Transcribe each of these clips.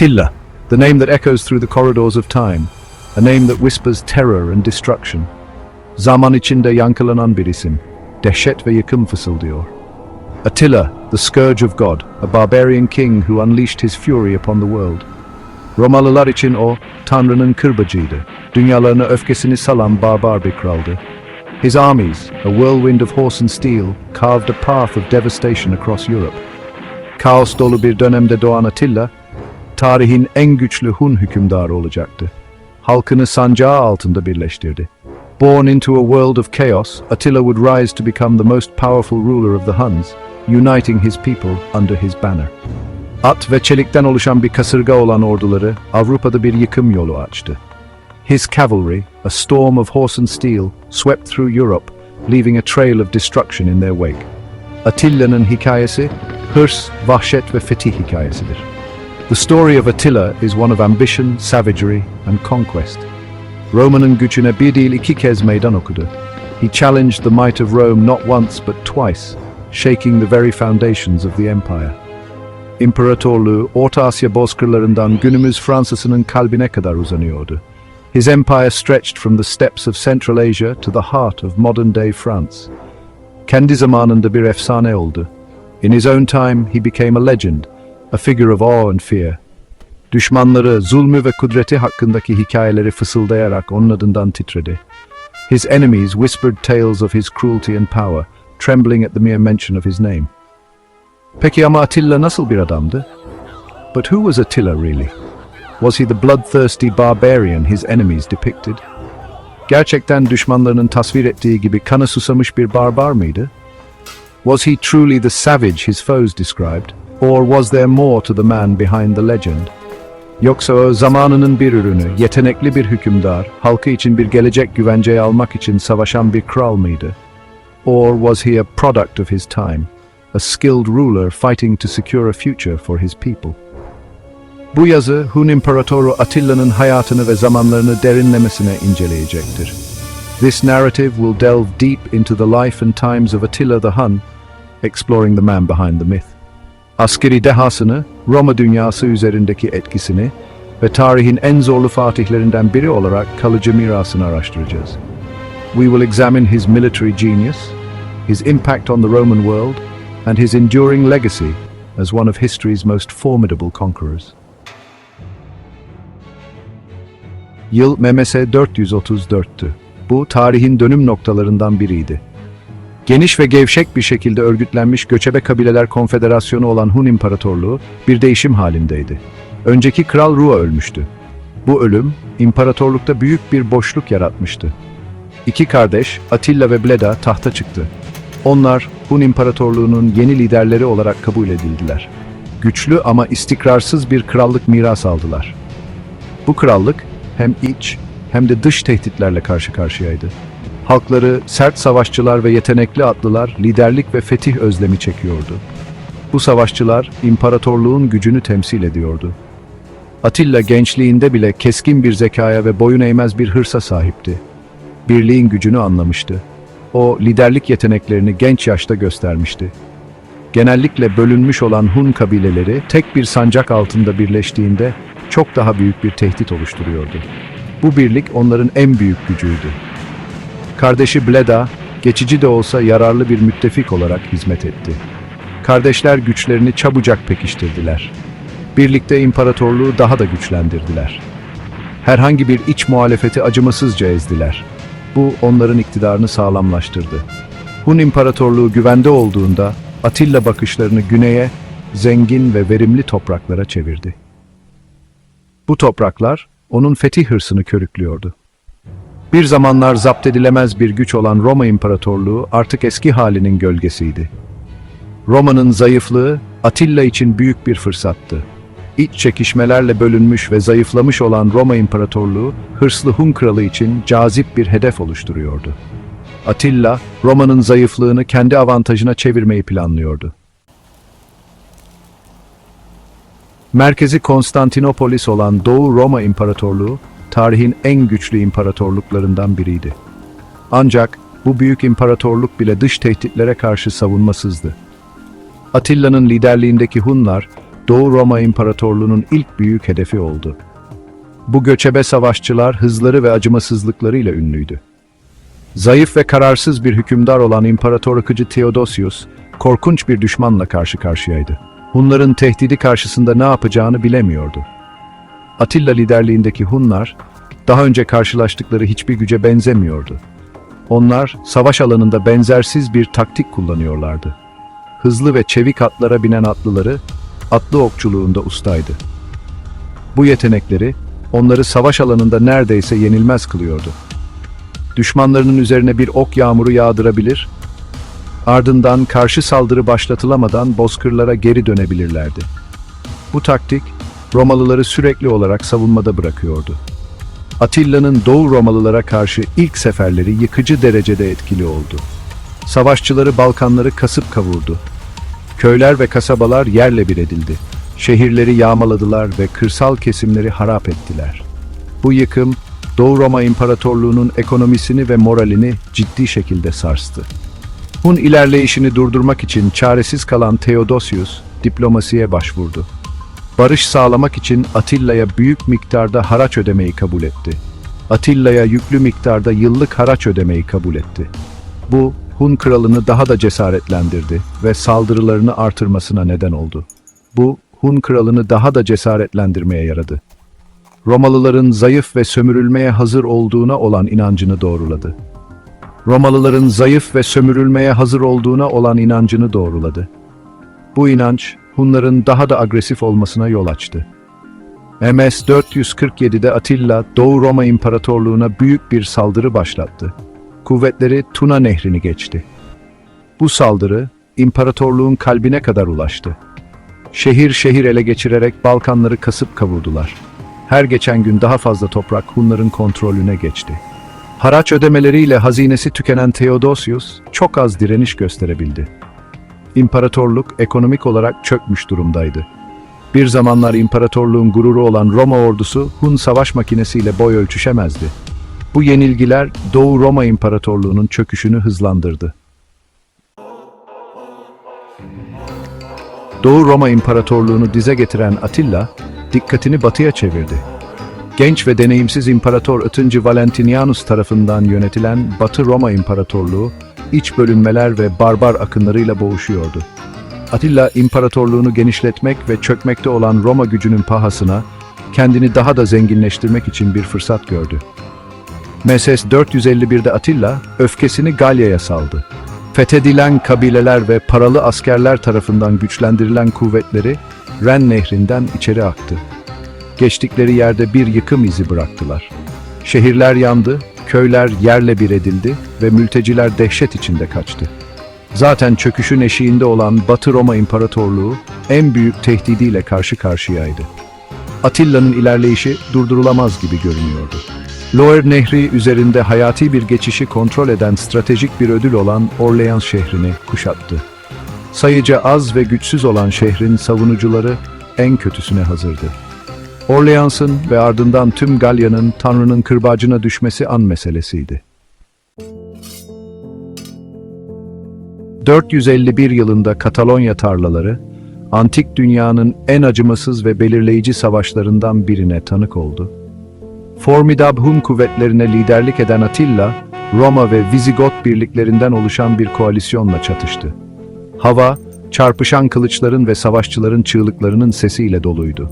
Attila, the name that echoes through the corridors of time, a name that whispers terror and destruction. Zaman içinde yankılanan bir isim, dehşet ve yıkım fısıldıyor. Attila, the scourge of God, a barbarian king who unleashed his fury upon the world. Romalılar için o, Tanrı'nın kırbacıydı, dünyalarına öfkesini salan barbar bir kraldı. His armies, a whirlwind of horse and steel, carved a path of devastation across Europe. Kaos dolu bir dönemde doğan Attila, tarihin en güçlü Hun hükümdarı olacaktı. Halkını sancağı altında birleştirdi. Born into a world of chaos, Attila would rise to become the most powerful ruler of the Huns, uniting his people under his banner. At ve çelikten oluşan bir kasırga olan orduları Avrupa'da bir yıkım yolu açtı. His cavalry, a storm of horse and steel, swept through Europe, leaving a trail of destruction in their wake. Attilla'nın hikayesi, hırs, vahşet ve fetih hikayesidir. The story of Attila is one of ambition, savagery and conquest. Roma'nın gücüne bir değil iki kez okudu. He challenged the might of Rome not once but twice, shaking the very foundations of the empire. İmparatorluğu Orta Asya bozkırlarından günümüz Fransa'sının kalbine kadar uzanıyordu. His empire stretched from the steppes of Central Asia to the heart of modern-day France. Kendi zamanında bir efsane oldu. In his own time he became a legend, a figure of awe and fear. Düşmanları zulmü ve kudreti hakkındaki hikayeleri fısıldayarak onun adından titredi. His enemies whispered tales of his cruelty and power, trembling at the mere mention of his name. Peki ama Attila nasıl bir adamdı? But who was Attila really? Was he the bloodthirsty barbarian his enemies depicted? Gerçekten düşmanlarının tasvir ettiği gibi kanı susamış bir barbar mıydı? Was he truly the savage his foes described? Or was there more to the man behind the legend? Yoksa o zamanının bir ürünü, yetenekli bir hükümdar, halkı için bir gelecek güvenceye almak için savaşan bir kral mıydı? Or was he a product of his time, a skilled ruler fighting to secure a future for his people? Bu yazı Hun İmparatoru Attila'nın hayatını ve zamanlarını derinlemesine inceleyecektir. This narrative will delve deep into the life and times of Attila the Hun, exploring the man behind the myth. Askeri dehasını, Roma dünyası üzerindeki etkisini ve tarihin en zorlu fatihlerinden biri olarak kalıcı mirasını araştıracağız. We will examine his military genius, his impact on the Roman world, and his enduring legacy as one of history's most formidable conquerors. Yıl MMS 434'tü. Bu tarihin dönüm noktalarından biriydi. Geniş ve gevşek bir şekilde örgütlenmiş göçebe kabileler konfederasyonu olan Hun İmparatorluğu bir değişim halindeydi. Önceki kral Rua ölmüştü. Bu ölüm imparatorlukta büyük bir boşluk yaratmıştı. İki kardeş Attila ve Bleda tahta çıktı. Onlar Hun İmparatorluğu'nun yeni liderleri olarak kabul edildiler. Güçlü ama istikrarsız bir krallık miras aldılar. Bu krallık hem iç hem de dış tehditlerle karşı karşıyaydı. Halkları sert savaşçılar ve yetenekli atlılar liderlik ve fetih özlemi çekiyordu. Bu savaşçılar imparatorluğun gücünü temsil ediyordu. Atilla gençliğinde bile keskin bir zekaya ve boyun eğmez bir hırsa sahipti. Birliğin gücünü anlamıştı. O liderlik yeteneklerini genç yaşta göstermişti. Genellikle bölünmüş olan Hun kabileleri tek bir sancak altında birleştiğinde çok daha büyük bir tehdit oluşturuyordu. Bu birlik onların en büyük gücüydü. Kardeşi Bleda, geçici de olsa yararlı bir müttefik olarak hizmet etti. Kardeşler güçlerini çabucak pekiştirdiler. Birlikte imparatorluğu daha da güçlendirdiler. Herhangi bir iç muhalefeti acımasızca ezdiler. Bu onların iktidarını sağlamlaştırdı. Hun İmparatorluğu güvende olduğunda Atilla bakışlarını güneye, zengin ve verimli topraklara çevirdi. Bu topraklar onun fetih hırsını körüklüyordu. Bir zamanlar zapt edilemez bir güç olan Roma İmparatorluğu artık eski halinin gölgesiydi. Roma'nın zayıflığı Atilla için büyük bir fırsattı. İç çekişmelerle bölünmüş ve zayıflamış olan Roma İmparatorluğu, hırslı Hun kralı için cazip bir hedef oluşturuyordu. Atilla, Roma'nın zayıflığını kendi avantajına çevirmeyi planlıyordu. Merkezi Konstantinopolis olan Doğu Roma İmparatorluğu, tarihin en güçlü imparatorluklarından biriydi. Ancak bu büyük imparatorluk bile dış tehditlere karşı savunmasızdı. Atilla'nın liderliğindeki Hunlar, Doğu Roma İmparatorluğu'nun ilk büyük hedefi oldu. Bu göçebe savaşçılar hızları ve acımasızlıklarıyla ünlüydü. Zayıf ve kararsız bir hükümdar olan İmparator akıcı Theodosius, korkunç bir düşmanla karşı karşıyaydı. Hunların tehdidi karşısında ne yapacağını bilemiyordu. Atilla liderliğindeki Hunlar, daha önce karşılaştıkları hiçbir güce benzemiyordu. Onlar, savaş alanında benzersiz bir taktik kullanıyorlardı. Hızlı ve çevik atlara binen atlıları, atlı okçuluğunda ustaydı. Bu yetenekleri, onları savaş alanında neredeyse yenilmez kılıyordu. Düşmanlarının üzerine bir ok yağmuru yağdırabilir, ardından karşı saldırı başlatılamadan bozkırlara geri dönebilirlerdi. Bu taktik, Romalıları sürekli olarak savunmada bırakıyordu. Atilla'nın Doğu Romalılara karşı ilk seferleri yıkıcı derecede etkili oldu. Savaşçıları Balkanları kasıp kavurdu. Köyler ve kasabalar yerle bir edildi. Şehirleri yağmaladılar ve kırsal kesimleri harap ettiler. Bu yıkım, Doğu Roma İmparatorluğu'nun ekonomisini ve moralini ciddi şekilde sarstı. Hun ilerleyişini durdurmak için çaresiz kalan Theodosius, diplomasiye başvurdu. Barış sağlamak için Atilla'ya büyük miktarda haraç ödemeyi kabul etti. Atilla'ya yüklü miktarda yıllık haraç ödemeyi kabul etti. Bu, Hun kralını daha da cesaretlendirdi ve saldırılarını artırmasına neden oldu. Bu, Hun kralını daha da cesaretlendirmeye yaradı. Romalıların zayıf ve sömürülmeye hazır olduğuna olan inancını doğruladı. Romalıların zayıf ve sömürülmeye hazır olduğuna olan inancını doğruladı. Bu inanç, Hunların daha da agresif olmasına yol açtı. MS 447'de Atilla, Doğu Roma İmparatorluğu'na büyük bir saldırı başlattı. Kuvvetleri Tuna Nehri'ni geçti. Bu saldırı, imparatorluğun kalbine kadar ulaştı. Şehir şehir ele geçirerek Balkanları kasıp kavurdular. Her geçen gün daha fazla toprak Hunların kontrolüne geçti. Haraç ödemeleriyle hazinesi tükenen Theodosius çok az direniş gösterebildi. İmparatorluk ekonomik olarak çökmüş durumdaydı. Bir zamanlar imparatorluğun gururu olan Roma ordusu Hun savaş makinesiyle boy ölçüşemezdi. Bu yenilgiler Doğu Roma İmparatorluğu'nun çöküşünü hızlandırdı. Doğu Roma İmparatorluğu'nu dize getiren Atilla, dikkatini batıya çevirdi. Genç ve deneyimsiz İmparator 2. Valentinianus tarafından yönetilen Batı Roma İmparatorluğu, iç bölünmeler ve barbar akınlarıyla boğuşuyordu. Atilla imparatorluğunu genişletmek ve çökmekte olan Roma gücünün pahasına kendini daha da zenginleştirmek için bir fırsat gördü. Meses 451'de Atilla öfkesini Galya'ya saldı. Fethedilen kabileler ve paralı askerler tarafından güçlendirilen kuvvetleri Ren nehrinden içeri aktı. Geçtikleri yerde bir yıkım izi bıraktılar. Şehirler yandı, köyler yerle bir edildi ve mülteciler dehşet içinde kaçtı. Zaten çöküşün eşiğinde olan Batı Roma İmparatorluğu en büyük tehdidiyle karşı karşıyaydı. Atilla'nın ilerleyişi durdurulamaz gibi görünüyordu. Loire Nehri üzerinde hayati bir geçişi kontrol eden stratejik bir ödül olan Orleans şehrini kuşattı. Sayıca az ve güçsüz olan şehrin savunucuları en kötüsüne hazırdı. Orleans'ın ve ardından tüm Galya'nın Tanrı'nın kırbacına düşmesi an meselesiydi. 451 yılında Katalonya tarlaları, antik dünyanın en acımasız ve belirleyici savaşlarından birine tanık oldu. Formidab Hun kuvvetlerine liderlik eden Attila, Roma ve Visigot birliklerinden oluşan bir koalisyonla çatıştı. Hava, çarpışan kılıçların ve savaşçıların çığlıklarının sesiyle doluydu.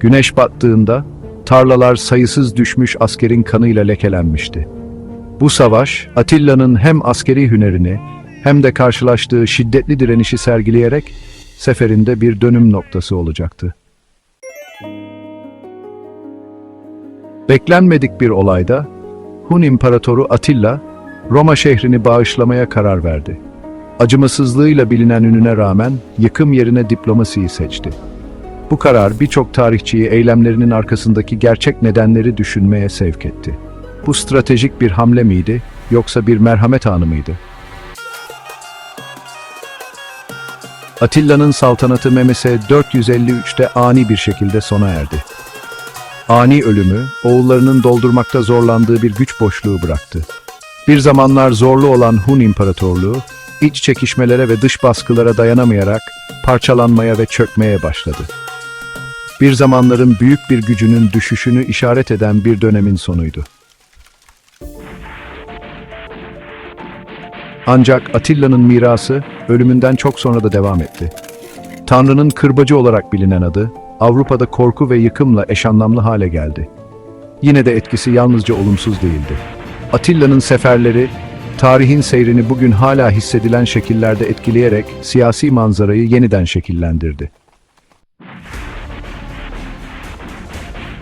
Güneş battığında tarlalar sayısız düşmüş askerin kanıyla lekelenmişti. Bu savaş Atilla'nın hem askeri hünerini hem de karşılaştığı şiddetli direnişi sergileyerek seferinde bir dönüm noktası olacaktı. Beklenmedik bir olayda Hun İmparatoru Atilla Roma şehrini bağışlamaya karar verdi. Acımasızlığıyla bilinen ününe rağmen yıkım yerine diplomasiyi seçti. Bu karar birçok tarihçiyi eylemlerinin arkasındaki gerçek nedenleri düşünmeye sevk etti. Bu stratejik bir hamle miydi yoksa bir merhamet anı mıydı? Atilla'nın saltanatı Memese 453'te ani bir şekilde sona erdi. Ani ölümü, oğullarının doldurmakta zorlandığı bir güç boşluğu bıraktı. Bir zamanlar zorlu olan Hun İmparatorluğu, iç çekişmelere ve dış baskılara dayanamayarak parçalanmaya ve çökmeye başladı. Bir zamanların büyük bir gücünün düşüşünü işaret eden bir dönemin sonuydu. Ancak Atilla'nın mirası ölümünden çok sonra da devam etti. Tanrı'nın kırbacı olarak bilinen adı, Avrupa'da korku ve yıkımla eş anlamlı hale geldi. Yine de etkisi yalnızca olumsuz değildi. Atilla'nın seferleri, tarihin seyrini bugün hala hissedilen şekillerde etkileyerek siyasi manzarayı yeniden şekillendirdi.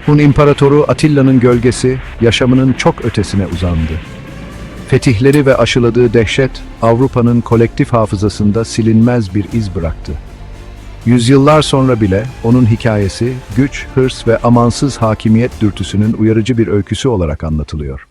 Hun İmparatoru Atilla'nın gölgesi yaşamının çok ötesine uzandı. Fetihleri ve aşıladığı dehşet Avrupa'nın kolektif hafızasında silinmez bir iz bıraktı. Yüzyıllar sonra bile onun hikayesi güç, hırs ve amansız hakimiyet dürtüsünün uyarıcı bir öyküsü olarak anlatılıyor.